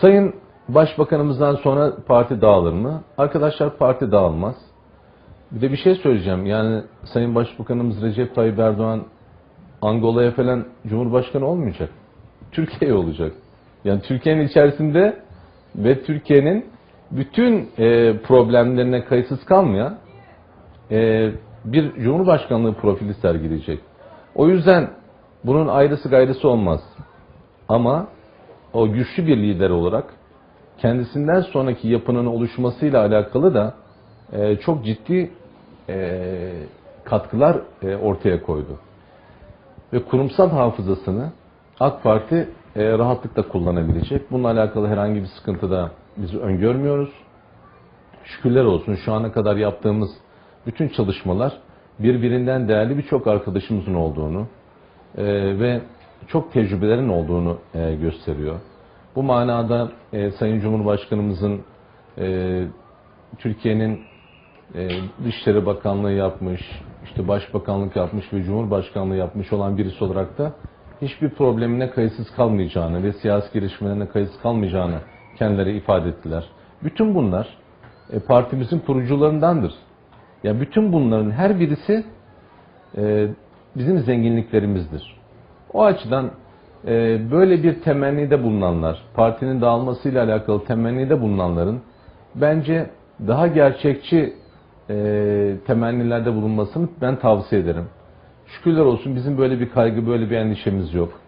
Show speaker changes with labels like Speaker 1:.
Speaker 1: Sayın Başbakanımızdan sonra parti dağılır mı? Arkadaşlar parti dağılmaz. Bir de bir şey söyleyeceğim. Yani Sayın Başbakanımız Recep Tayyip Erdoğan Angola'ya falan Cumhurbaşkanı olmayacak. Türkiye olacak. Yani Türkiye'nin içerisinde ve Türkiye'nin bütün e, problemlerine kayıtsız kalmayan e, bir Cumhurbaşkanlığı profili sergileyecek. O yüzden bunun ayrısı gayrısı olmaz. Ama o güçlü bir lider olarak kendisinden sonraki yapının oluşmasıyla alakalı da e, çok ciddi e, katkılar e, ortaya koydu. Ve kurumsal hafızasını AK Parti e, rahatlıkla kullanabilecek. Bununla alakalı herhangi bir sıkıntı da biz öngörmüyoruz. Şükürler olsun şu ana kadar yaptığımız bütün çalışmalar birbirinden değerli birçok arkadaşımızın olduğunu e, ve çok tecrübelerin olduğunu e, gösteriyor. Bu manada e, Sayın Cumhurbaşkanımızın e, Türkiye'nin e, Dışişleri Bakanlığı yapmış, işte Başbakanlık yapmış ve Cumhurbaşkanlığı yapmış olan birisi olarak da hiçbir problemine kayıtsız kalmayacağını ve siyasi gelişmelerine kayıtsız kalmayacağını kendileri ifade ettiler. Bütün bunlar e, partimizin kurucularındandır. Ya bütün bunların her birisi e, bizim zenginliklerimizdir. O açıdan e, böyle bir temennide bulunanlar, partinin dağılmasıyla alakalı temennide bulunanların bence daha gerçekçi e, temennilerde bulunmasını ben tavsiye ederim. Şükürler olsun bizim böyle bir kaygı, böyle bir endişemiz yok.